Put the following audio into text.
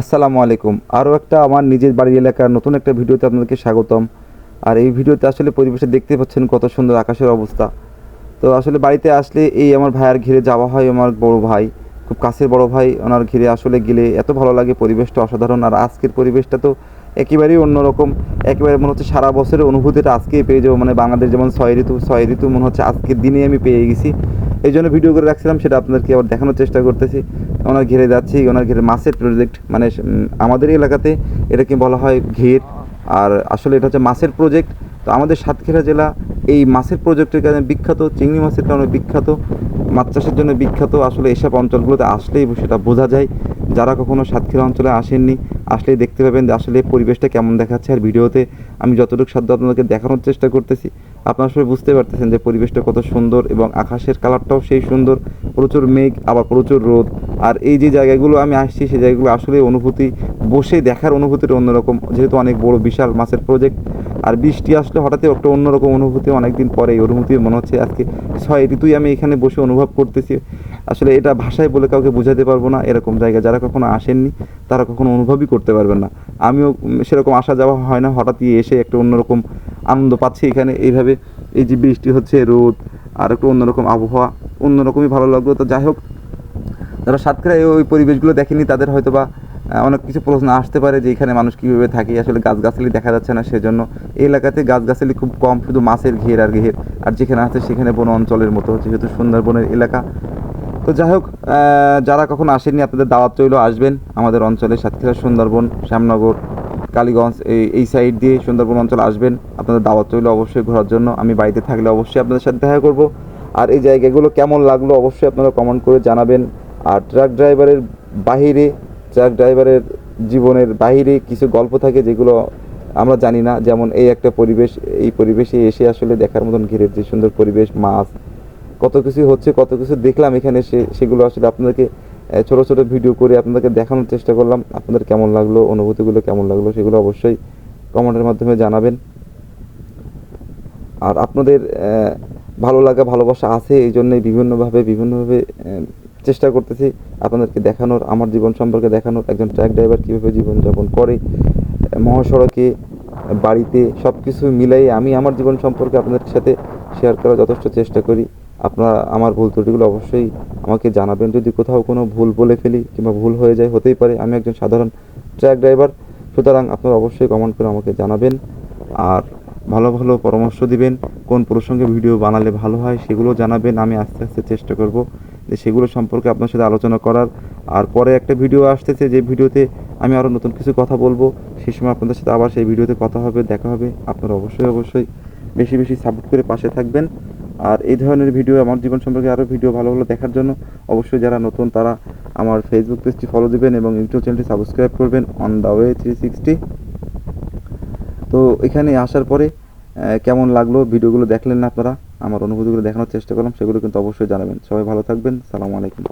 আসসালামু আলাইকুম। আরও একটা আমার নিজের বাড়ির এলাকার নতুন একটা ভিডিওতে আপনাদেরকে স্বাগতম। আর এই ভিডিওতে আসলে পরিবেশে দেখতে পাচ্ছেন কত সুন্দর আকাশের অবস্থা। তো আসলে বাড়িতে আসলে এই আমার ভাইয়ার ঘিরে যাওয়া হয় আমার বড় ভাই, খুব কাছের বড় ভাই। ওনার ঘিরে আসলে গেলে এত ভালো লাগে, পরিবেশটা অসাধারণ। আর আজকের পরিবেশটা তো একেবারেই অন্যরকম। একেবারে মনে হচ্ছে সারা বছরের অনুভূতিটা আজকেই পেয়ে যাব। মানে বাংলাদেশ যেমন ছয় ঋতু ছয় ঋতু মনে হচ্ছে আজকের দিনেই আমি পেয়ে গেছি। এই জন্য ভিডিও করে রাখছিলাম, সেটা আপনাদেরকে আবার দেখানোর চেষ্টা করতেছি। ওনার ঘিরে যাচ্ছি, ওনার ঘিরে মাছের প্রজেক্ট মানে আমাদের এলাকাতে এটাকে বলা হয় ঘের। আর আসলে এটা হচ্ছে মাছের প্রজেক্ট তো আমাদের সাতক্ষীরা জেলা এই মাছের প্রজেক্টের কারণে বিখ্যাত, চিংড়ি মাছের কারণে বিখ্যাত, মাছ চাষের জন্য বিখ্যাত। আসলে এসব অঞ্চলগুলোতে আসলেই সেটা বোঝা যায়। যারা কখনো সাতক্ষীরা অঞ্চলে আসেননি আসলেই দেখতে পাবেন যে আসলে পরিবেশটা কেমন দেখাচ্ছে। আর ভিডিওতে আমি যতটুকু সাধ্য আপনাদেরকে দেখানোর চেষ্টা করতেছি, আপনারা আসলে বুঝতে পারতেছেন যে পরিবেশটা কত সুন্দর এবং আকাশের কালারটাও সেই সুন্দর। প্রচুর মেঘ, আবার প্রচুর রোদ। আর এই যে জায়গাগুলো আমি আসছি, সেই জায়গাগুলো আসলে অনুভূতি, বসে দেখার অনুভূতিটা অন্যরকম, যেহেতু অনেক বড় বিশাল মাছের প্রজেক্ট আর বৃষ্টি আসলে হঠাৎই একটা অন্যরকম অনুভূতি, অনেকদিন পরে এই অনুভূতি মনে হচ্ছে আজকে। ছয় ঋতুই আমি এখানে বসে অনুভব করতেছি। আসলে এটা ভাষায় বলে কাউকে বোঝাতে পারব না, এরকম জায়গা যারা কখনো আসেননি, তারা কখনো অনুভবই করতে পারবেন না। আমিও সেরকম আসা যাওয়া হয় না হঠাৎই এসে একটা অন্যরকম আনন্দ পাচ্ছি এখানে। এইভাবে এই যে বৃষ্টি হচ্ছে, রোদ, আর একটু অন্যরকম আবহাওয়া, অন্যরকমই ভালো লাগল। তো যাই হোক, যারা সাতক্ষীরায় ওই পরিবেশগুলো দেখেনি, তাদের হয়তো বা অনেক কিছু প্রশ্ন আসতে পারে যে এখানে মানুষ কীভাবে থাকে। আসলে গাছগাছালি দেখা যাচ্ছে না, সেজন্য এই এলাকাতে গাছগাছালি খুব কম, শুধু মাছের ঘের আর ঘের। আর যেখানে আছে, সেখানে বন অঞ্চলের মতো হচ্ছে যেহেতু সুন্দরবনের এলাকা। তো যাই হোক যারা কখনো আসেননি, আপনাদের দাওয়াত চইল আসবেন আমাদের অঞ্চলে সাতক্ষীরা সুন্দরবন, শ্যামনগর, কালীগঞ্জ, এই এই সাইড দিয়ে সুন্দরবন অঞ্চল আসবেন। আপনাদের দাওয়াত চইল অবশ্যই ঘোরার জন্য। আমি বাড়িতে থাকলে অবশ্যই আপনাদের সাথে দেখা করব। আর এই জায়গাগুলো কেমন লাগল অবশ্যই আপনারা কমেন্ট করে জানাবেন। আর ট্রাক ড্রাইভারের বাহিরে ট্রাক ড্রাইভারের জীবনের বাইরে কিছু গল্প থাকে যেগুলো আমরা জানি না। যেমন এই একটা পরিবেশ, এই পরিবেশে এসে আসলে দেখার মতন ঘিরে যে সুন্দর পরিবেশ, মাছ কত কিছু হচ্ছে, কত কিছু দেখলাম এখানে, সে, সেগুলো আসলে আপনাদেরকে ছোট ছোট ভিডিও করে আপনাদেরকে দেখানোর চেষ্টা করলাম। আপনাদের কেমন লাগল, অনুভূতিগুলো কেমন লাগল, সেগুলো অবশ্যই কমেন্টের মাধ্যমে জানাবেন। আর আপনাদের ভালো লাগা, ভালোবাসা আছে, এই জন্যই বিভিন্নভাবে বিভিন্নভাবে চেষ্টা করতেছি আপনাদেরকে দেখানোর, আমার জীবন সম্পর্কে দেখানোর, একজন ট্রাক ড্রাইভার কীভাবে জীবনযাপন করে মহাসড়কে, বাড়িতে সব কিছু মিলাই আমি আমার জীবন সম্পর্কে আপনাদের সাথে শেয়ার করার যথেষ্ট চেষ্টা করি। আপনারা আমার ভুল ত্রুটিগুলো অবশ্যই আমাকে জানাবেন। যদি কোথাও কোনো ভুল বলে ফেলি কিংবা ভুল হয়ে যায়, হতেই পারে। আমি একজন সাধারণ ট্রাক ড্রাইভার, সুতরাং আপনারা অবশ্যই কমেন্ট করে আমাকে জানাবেন আর ভালো ভালো পরামর্শ দিবেন। কোন প্রসঙ্গে ভিডিও বানালে ভালো হয় সেগুলো জানাবেন। আমি আস্তে আস্তে চেষ্টা করব যে সেগুলো সম্পর্কে আপনার সাথে আলোচনা করার। আর পরে একটা ভিডিও আসতেছে, যে ভিডিওতে আমি আরও নতুন কিছু কথা বলব সেই সময় আপনাদের সাথে আবার সেই ভিডিওতে কথা হবে, দেখা হবে। আপনারা অবশ্যই অবশ্যই বেশি বেশি সাপোর্ট করে পাশে থাকবেন। আর এই ধরনের ভিডিও আমার জীবন সম্পর্কে আরও ভিডিও ভালো ভালো দেখার জন্য অবশ্যই যারা নতুন তারা আমার ফেসবুক পেজটি ফলো দেবেন এবং ইউটিউব চ্যানেলটি সাবস্ক্রাইব করবেন on the way three sixty তো এখানে আসার পরে কেমন লাগল ভিডিওগুলো দেখলেন না আপনারা? আমার অনুভূতিগুলো দেখানোর চেষ্টা করলাম, সেগুলো কিন্তু অবশ্যই জানাবেন। সবাই ভালো থাকবেন। সালামু আলাইকুম।